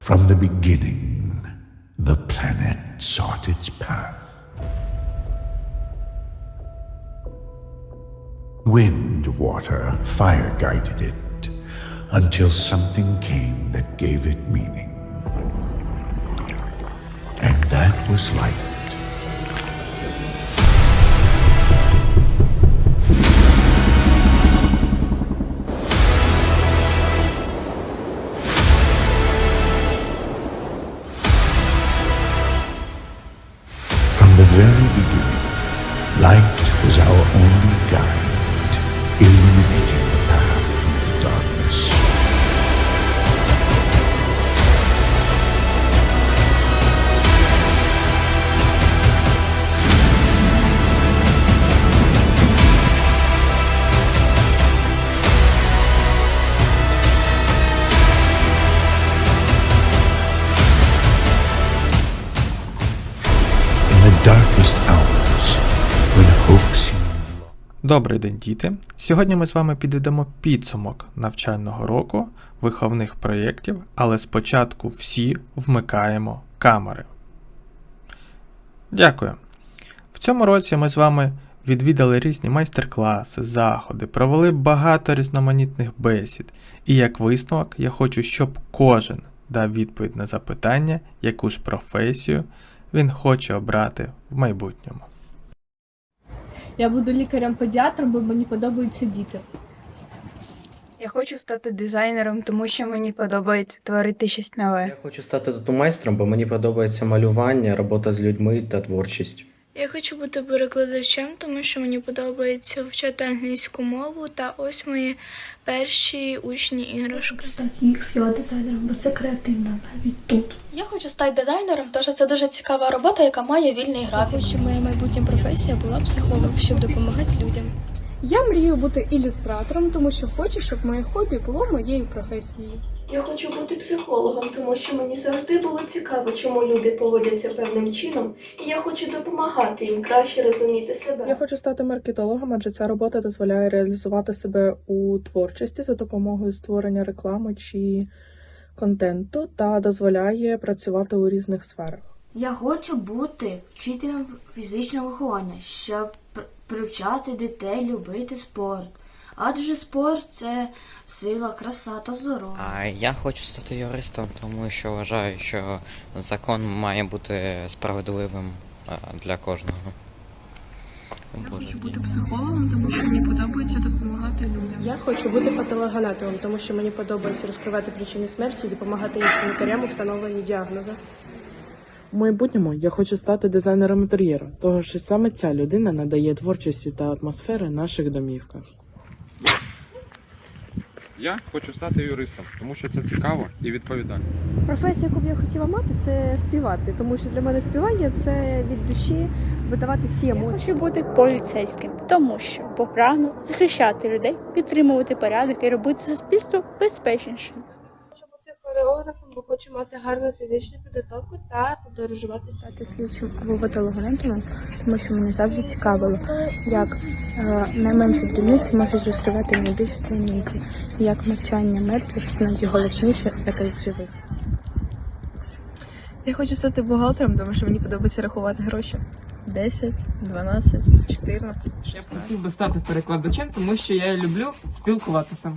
From the beginning, the planet sought its path. Wind, water, fire guided it until something came that gave it meaning. And that was light. Guide, illuminating the path through the darkness. In Добрий день, діти! Сьогодні ми з вами підведемо підсумок навчального року виховних проєктів, але спочатку всі вмикаємо камери. Дякую. В цьому році ми з вами відвідали різні майстер-класи, заходи, провели багато різноманітних бесід. І як висновок, я хочу, щоб кожен дав відповідь на запитання, яку ж професію він хоче обрати в майбутньому. Я буду лікарем-педіатром, бо мені подобаються діти. Я хочу стати дизайнером, тому що мені подобається творити щось нове. Я хочу стати тату-майстром, бо мені подобається малювання, робота з людьми та творчість. Я хочу бути перекладачем, тому що мені подобається вчити англійську мову, та ось мої перші учні іграшки. стати UX його дизайнером, бо це креативно навіть тут. Я хочу стати дизайнером, тому що це дуже цікава робота, яка має вільний графік. Щоб моя майбутня професія була психолог, щоб допомагати людям. Я мрію бути ілюстратором, тому що хочу, щоб моє хобі було моєю професією. Я хочу бути психологом, тому що мені завжди було цікаво, чому люди поводяться певним чином, і я хочу допомагати їм краще розуміти себе. Я хочу стати маркетологом, адже ця робота дозволяє реалізувати себе у творчості за допомогою створення реклами чи контенту та дозволяє працювати у різних сферах. Я хочу бути вчителем фізичного виховання, щоб пр- привчати дітей любити спорт. Адже спорт це сила, краса та здоров'я. А я хочу стати юристом, тому що вважаю, що закон має бути справедливим для кожного. Я хочу бути психологом, тому що мені подобається допомагати людям. Я хочу бути патологоанатомом, тому що мені подобається розкривати причини смерті і допомагати іншим лікарям у встановленні діагнозу. У майбутньому я хочу стати дизайнером інтер'єру, того що саме ця людина надає творчості та атмосфери наших домівках. Я хочу стати юристом, тому що це цікаво і відповідально. Професія, яку б я хотіла мати, це співати, тому що для мене співання це від душі видавати всі емоції. Хочу бути поліцейським, тому що попрагну захищати людей, підтримувати порядок і робити суспільство безпечнішим. Хореографом, бо хочу мати гарну фізичну підготовку та подорожувати Стати слідчим або патологоанатомом, тому що мене завжди цікавило, як е, найменші дрібниці можуть розкривати найбільші таємниці, і як навчання мертвих іноді голосніше за крик живих. Я хочу стати бухгалтером, тому що мені подобається рахувати гроші. 10, 12, 14, Я б хотів би стати перекладачем, тому що я люблю спілкуватися.